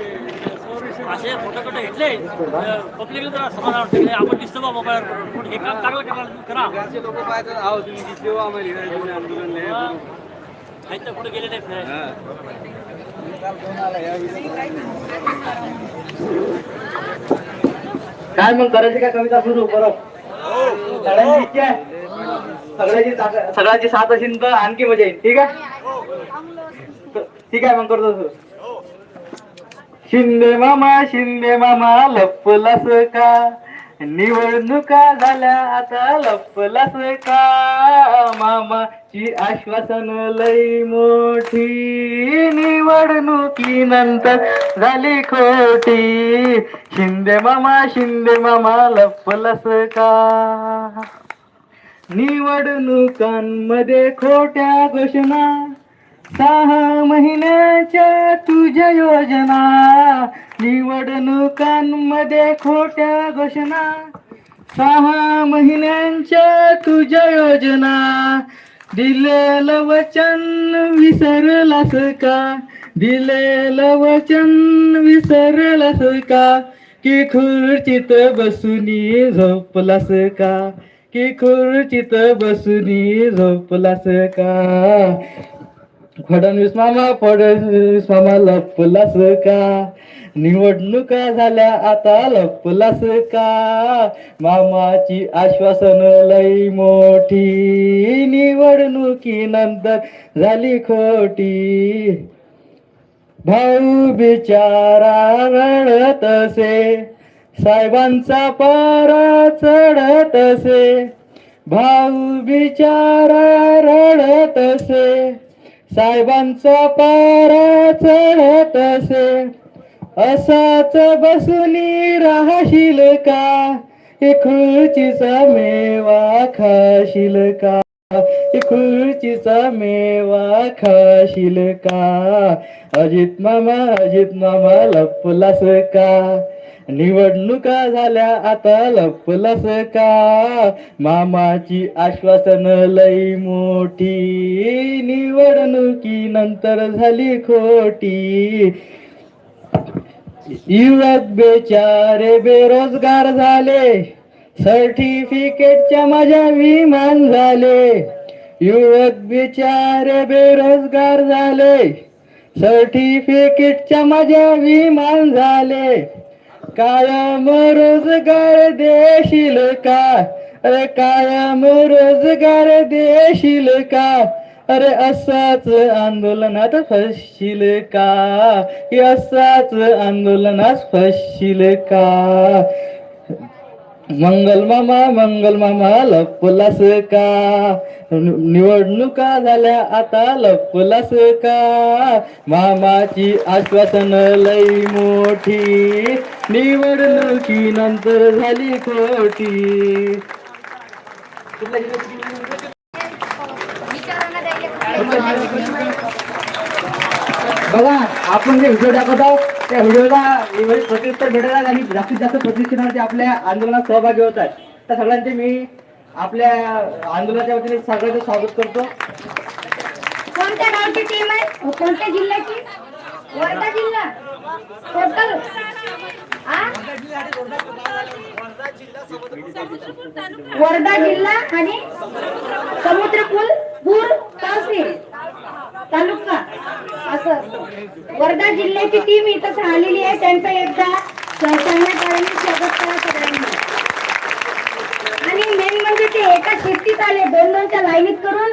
असे photo photo घेतले पब्लिकला जरा समाधान वाटतं की आपण दिसतो बा मोबाईलवर पण हे काम चांगलं करा करा घरचे लोक पाहतात आहो तुम्ही दिसले हो आम्हाला हिराजीने आंदोलन लय आहे. काही तर कुठे गेले नाही फिरायला. हा. काय मग करायची काय? कविता सुरू करो. सगळ्यांची इच्छा आहे. सगळ्याची ताकद- सगळ्याची साथ असेल तर आणखी मजा येईल. ठीक आहे? ठीक आहे मग करतो सुरू. शिंदे मामा शिंदे मामा लपलास का? निवडणुका झाल्या आता लपलास का? मामाची आश्वासन लई मोठी. निवडणुकीनंतर झाली खोटी. शिंदे मामा शिंदे मामा लपलास का? निवडणुकांमध्ये खोट्या घोषणा. सहा महिन्याच्या तुझ्या योजना. निवडणुकांमध्ये खोट्या घोषणा. सहा महिन्यांच्या तुझ्या योजना. दिलेलं वचन विसरलास का दिलेलं वचन विसरलास का की खुर्चीत बसुनी झोपलास का की खुर्चीत बसुनी झोपलास का फडणवीस मामा फडणवीस मामा लपलास का निवडणुका झाल्या आता लपलास का मामाची आश्वासन लई मोठी. निवडणुकीनंतर झाली खोटी. भाऊ बिचारा रडत असे साहेबांचा पारा चढत असे. भाऊ बिचारा रडत असे. साहेबांचा पारा चढत असे. असाच बसूनी राहशील का? हे खुर्चीचा मेवा खाशील का? हे खुर्चीचा मेवा खाशील का? अजित मामा अजित मामा लपलास का? निवडणुका झाल्या आता लपलस का? मामाची आश्वासन लई मोठी निवडणुकीनंतर झाली खोटी. युवक बेचारे बेरोजगार झाले सर्टिफिकेटच्या माझ्या विमान झाले. युवक बिचारे बेरोजगार झाले सर्टिफिकेटच्या माझ्या विमान झाले. कायम रोजगार देशील का? अरे कायम रोजगार देशील का? अरे असाच आंदोलनात फसशील का? असाच आंदोलनात फसशील का? मंगल मामा मंगल मामा लपलास का? निवडणुका झाल्या आता लपलास का? मामाची आश्वासन लई मोठी निवडणुकीनंतर झाली खोटी. बघा आपण जे व्हिडिओ दाखवत आहोत त्या व्हिडिओला प्रत्युत्तर भेटत आहेत आणि जास्तीत जास्त प्रतिष्ठानाचे आपल्या आंदोलनात सहभागी होत आहेत. त्या सगळ्यांचे मी आपल्या आंदोलनाच्या वतीने सगळ्यांचं स्वागत करतो. कोणत्या गावची टीम आहे? कोणत्या जिल्ह्याची? वर्धा जिल्हा. टोटल वर्धा जिल्हा आणि समुद्रपूर पूर तहसील तालुका असं वर्धा जिल्ह्याची टीम इथं आलेली आहे. त्यांचं एकदा सांगण्यात स्वागत करा सगळ्यांना. आणि मेन म्हणजे ते एका शेतीत आले दोन दोनच्या लाईनीत करून